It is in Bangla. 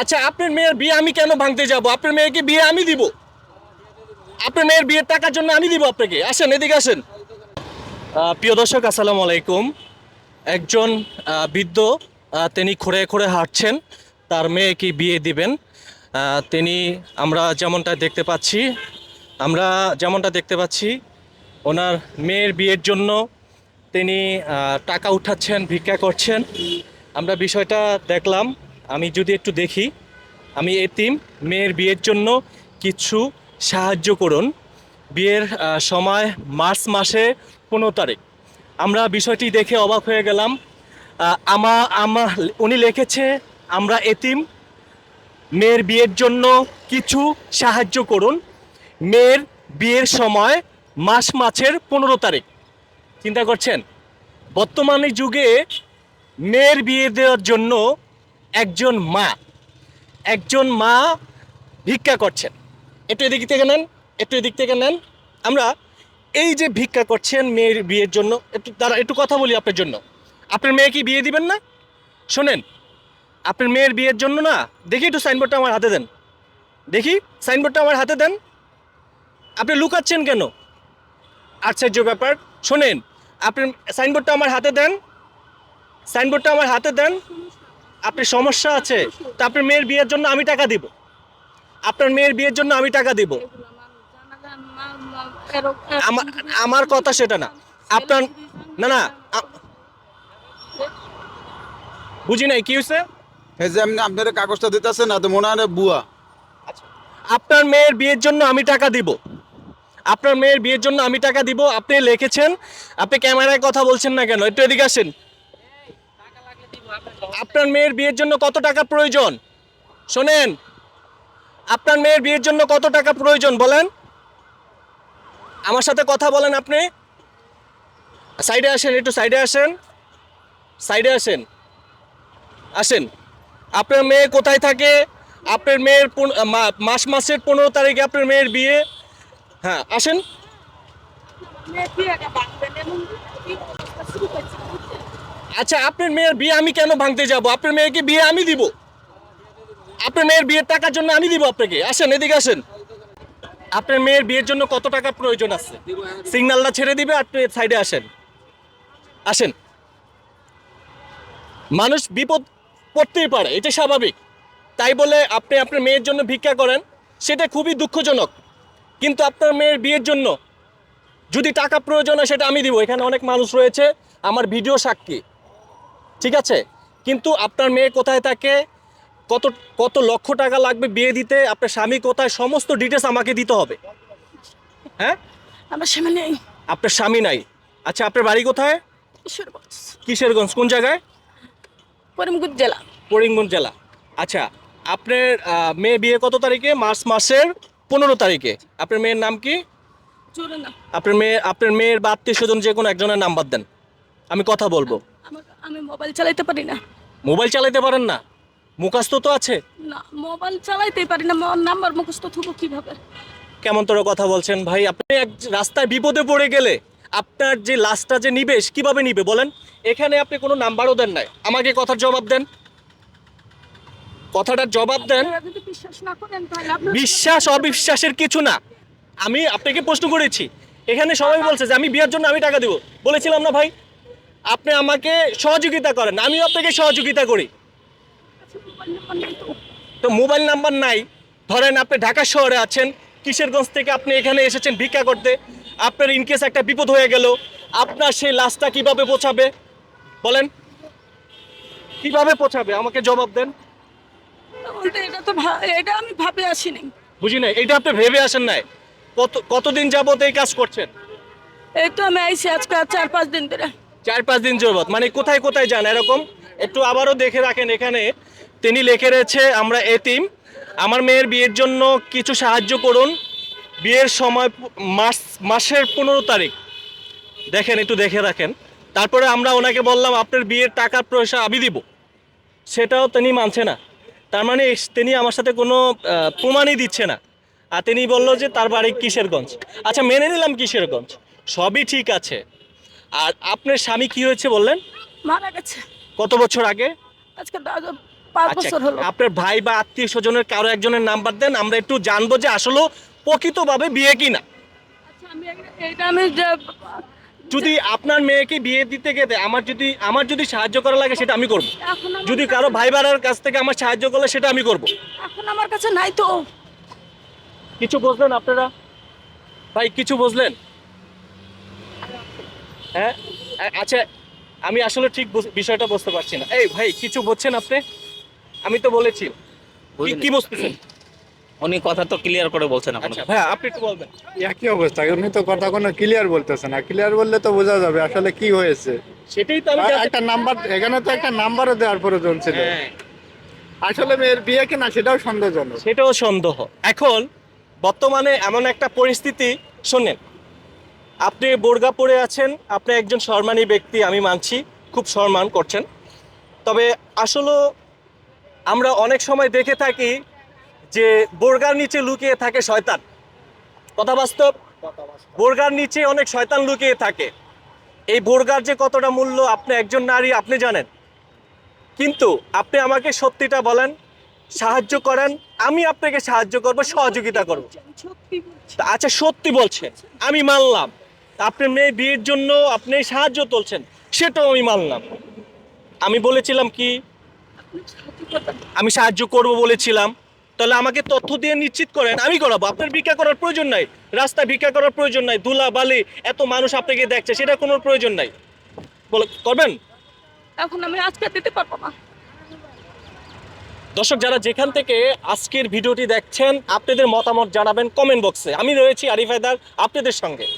আচ্ছা আপনার মেয়ের বিয়ে আমি কেন ভাঙতে যাব? আপনার মেয়েকে বিয়ে আমি দিব। আপনার মেয়ের বিয়ের টাকার জন্য আমি দিব আপনাকে। আসেন, এদিকে আসেন। প্রিয় দর্শক, আসসালামু আলাইকুম। একজন বৃদ্ধ তিনি খুঁড়ে খুঁড়ে হাঁটছেন। তার মেয়েকে বিয়ে দিবেন। তিনি, আমরা যেমনটা দেখতে পাচ্ছি, আমরা যেমনটা দেখতে পাচ্ছি, ওনার মেয়ের বিয়ের জন্য তিনি টাকা উঠাচ্ছেন, ভিক্ষা করছেন। আমরা বিষয়টা দেখলাম, আমি যদি একটু দেখি, আমি এতিম, মেয়ের বিয়ের জন্য কিছু সাহায্য করুন। বিয়ের সময় মার্চ মাসে পনেরো তারিখ। আমরা বিষয়টি দেখে অবাক হয়ে গেলাম। আমা আমা, উনি লিখেছে, আমরা এতিম, মেয়ের বিয়ের জন্য কিছু সাহায্য করুন। মেয়ের বিয়ের সময় মাস মাসের পনেরো তারিখ। চিন্তা করছেন? বর্তমানে যুগে মেয়ের বিয়ে দেওয়ার জন্য একজন মা একজন মা ভিক্ষা করছেন। একটু এদিক থেকে নেন, একটু এদিক থেকে নেন। আমরা এই যে ভিক্ষা করছেন মেয়ের বিয়ের জন্য, একটু তারা একটু কথা বলি আপনার জন্য। আপনার মেয়ে কি বিয়ে দিবেন না? শোনেন, আপনার মেয়ের বিয়ের জন্য না, দেখি একটু সাইনবোর্ডটা আমার হাতে দেন। দেখি সাইনবোর্ডটা আমার হাতে দেন। আপনি লুকাচ্ছেন কেন? আশ্চর্য ব্যাপার, শোনেন আপনি সাইনবোর্ডটা আমার হাতে দেন। সাইনবোর্ডটা আমার হাতে দেন। আপনার সমস্যা আছে তা আপনার মেয়ের বিয়ের জন্য আমি টাকা দিব। আপনার মেয়ের বিয়ের জন্য আমি টাকা দিব। আমার আমার কথা সেটা না। আপনার না না বুঝি নাই কি হয়েছে এই যে আপনার কাগজটা দিতেছে না তো মনে হয় বুয়া। আপনার মেয়ের বিয়ের জন্য আমি টাকা দিব। আপনার মেয়ের বিয়ের জন্য আমি টাকা দিব। আপনি লিখেছেন আপনি ক্যামেরায় কথা বলছেন না কেন? একটু এদিকে আসেন। আপনার মেয়ের বিয়ের জন্য কত টাকা প্রয়োজন? শোনেন। আপনার মেয়ের বিয়ের জন্য কত টাকা প্রয়োজন বলেন? আমার সাথে কথা বলেন আপনি। সাইডে আসেন, একটু সাইডে আসেন। সাইডে আসেন। আসেন। আপনার মেয়ে কোথায় থাকে? আপনার মেয়ের মাস মাসের পনেরো তারিখে আপনার মেয়ের বিয়ে। হ্যাঁ আসেন। আচ্ছা আপনার মেয়ের বিয়ে আমি কেন ভাঙতে যাব? আপনার মেয়েকে বিয়ে আমি দিব। আপনার মেয়ের বিয়ের টাকার জন্য আমি দিব আপনাকে। আসেন, এদিকে আসেন। আপনার মেয়ের বিয়ের জন্য কত টাকা প্রয়োজন আছে? সিগন্যালটা ছেড়ে দিবে, আপনি সাইডে আসেন। আসেন। মানুষ বিপদ পড়তেই পারে, এটা স্বাভাবিক। তাই বলে আপনি আপনার মেয়ের জন্য ভিক্ষা করেন, সেটা খুবই দুঃখজনক। কিন্তু আপনার মেয়ের বিয়ের জন্য যদি টাকা প্রয়োজন হয়, সেটা আমি দিব। এখানে অনেক মানুষ রয়েছে। আমার ভিডিও সাক্ষী। ঠিক আছে? কিন্তু আপনার মেয়ে কোথায় থাকে? কত কত লক্ষ টাকা লাগবে বিয়ে দিতে? আপনার স্বামী কোথায়? সমস্ত ডিটেলস আমাকে দিতে হবে। হ্যাঁ? আমার স্বামী নেই। আপনার স্বামী নাই। আচ্ছা আপনার বাড়ি কোথায়? কিশোরগঞ্জ। কিশোরগঞ্জ। কোন জায়গায়? করিমগঞ্জ জেলা। করিমগঞ্জ জেলা। আচ্ছা আপনার মেয়ে বিয়ে কত তারিখে? মার্চ মাসের পনেরো তারিখে। আপনার মেয়ের নাম কি? আপনার মেয়ে আপনার মেয়ের বা আত্মীয় স্বজন যে কোনো একজনের নাম্বার দেন। আমি কথা বলব। আমি মোবাইল চালাইতে পারি না। মোবাইল চালাতে পারেন না? মুখাস্ত তো আছে? না মোবাইল চালাইতে পারি না। আমার নাম্বার মুখস্থ থাকব কীভাবে? কেমন তোর কথা বলছেন ভাই? আপনি এক রাস্তায় বিপদে পড়ে গেলে আপনার যে লাশটা যে নিবে কীভাবে নিবে বলেন? এখানে আপনি কোনো নাম্বারও দেন নাই। আমাকে কথার জবাব দেন। কথাটার জবাব দেন। বিশ্বাস না করেন তাহলে বিশ্বাস অবিশ্বাসের কিছু না। আমি আপনাকে প্রশ্ন করেছি। এখানে সবাই বলছে যে আমি বিয়ের জন্য আমি টাকা দেবো। বলেছিলাম না ভাই? আপনি আমাকে সহযোগিতা করেন আমিও আপনাকে সহযোগিতা করি। তো। মোবাইল নাম্বার নাই। ধরেন আপনি ঢাকা শহরে আছেন কিশোরগঞ্জ থেকে আপনি এখানে এসেছেন ভিক্ষা করতে আপনার ইনকেস একটা বিপদ হয়ে গেল আপনার সেই লাশটা কীভাবে পৌঁছাবে? বলেন। কীভাবে পৌঁছাবে? আমাকে জবাব দেন। বলতে এটা তো এটা আমি ভাবে আসিনি। বুঝি না এটা আপনি ভেবে আসেন নাই। কত কতদিন যাবত এই কাজ করছেন? এই তো আমি আইসি আজকে চার পাঁচ দিন ধরে। চার পাঁচ দিন যাবত মানে কোথায় কোথায় যান এরকম? একটু আবারও দেখে রাখেন এখানে। তিনি লেখে রয়েছে, আমরা এতিম। আমার মেয়ের বিয়ের জন্য কিছু সাহায্য করুন। বিয়ের সময় মাস, মাসের পনেরো তারিখ। দেখেন, একটু দেখে রাখেন। তারপরে আমরা ওনাকে বললাম, আপনার বিয়ের টাকার পয়সা আমি দিব। সেটাও তিনি মানছে না। তার মানে তিনি আমার সাথে কোনো প্রমাণই দিচ্ছে না। আর তিনি বলল যে, তার বাড়ি কিশোরগঞ্জ। আচ্ছা মেনে নিলাম কিশোরগঞ্জ। সবই ঠিক আছে। আর আপনার স্বামী কি হয়েছে বললেন? মারা গেছে। কত বছর আগে? আজকে পাঁচ আচ্ছা বছর হলো। আপনার ভাই বা আত্মীয় স্বজনের কারও একজনের নাম্বার দেন আমরা একটু জানব যে আসলে প্রকৃতভাবে বিয়ে কিনা। আচ্ছা আমি আমি যদি আপনার মেয়েকে বিয়ে দিতে গেলে আমার যদি আমার যদি সাহায্য করা লাগে সেটা আমি করব। যদি কারও ভাই বাড়ার কাছ থেকে আমার সাহায্য করলে সেটা আমি করব। এখন আমার কাছে নাই তো। কিছু বুঝলেন আপনারা? ভাই কিছু বুঝলেন? হ্যাঁ? আচ্ছা আমি আসলে ঠিক বিষয়টা বুঝতে পারছি না। এই ভাই কিছু বুঝছেন আপনি? আমি তো বলেছি। কি- কি বুঝতেছেন? উনি কথা তো ক্লিয়ার করে বলছেন আচ্ছা ভাইয়া আপনি একটু বলবেন। একই অবস্থা? উনি তো কথা কোনো ক্লিয়ার বলতেছে না। ক্লিয়ার বললে তো বোঝা যাবে আসলে কি হয়েছে। সেটাই তো আমি একটা নাম্বার এখানে তো একটা নাম্বারও দেওয়ার প্রয়োজন ছিল। হ্যাঁ। আসলে মেয়ের বিয়ে কিনা সেটাও সন্দেহজনক। সেটাও সন্দেহ। এখন বর্তমানে এমন একটা পরিস্থিতি শোনেন আপনি বোরগা পরে আছেন আপনি একজন সম্মানী ব্যক্তি আমি মানছি খুব সম্মান করছেন। তবে আসলে আমরা অনেক সময় দেখে থাকি যে বোরগার নিচে লুকিয়ে থাকে শয়তান। কথা বাস্তব? বোরগার নিচে অনেক শয়তান লুকিয়ে থাকে। এই বোরগার যে কতটা মূল্য আপনি একজন নারী আপনি জানেন। কিন্তু আপনি আমাকে সত্যিটা বলেন সাহায্য করেন আমি আপনাকে সাহায্য করব সহযোগিতা করব। আচ্ছা সত্যি বলছেন আমি মানলাম। আপনার মেয়ে বিয়ের জন্য আপনি সাহায্য তুলছেন সেটাও আমি মানলাম। আমি বলেছিলাম কি আমি সাহায্য করব বলেছিলাম তাহলে আমাকে তথ্য দিয়ে নিশ্চিত করেন আমি করাবো। আপনার ভিক্ষা করার প্রয়োজন নাই রাস্তায় ভিক্ষা করার প্রয়োজন নাই ধুলা বালি এত মানুষ আপনাকে দেখছে সেটা কোনো প্রয়োজন নাই। বলে করবেন? এখন আমি আজকে দিতে পারব না। দর্শক যারা যেখান থেকে আজকের ভিডিওটি দেখছেন আপনাদের মতামত জানাবেন কমেন্ট বক্সে। আমি রয়েছি আরিফ হায়দার আপনাদের সঙ্গে।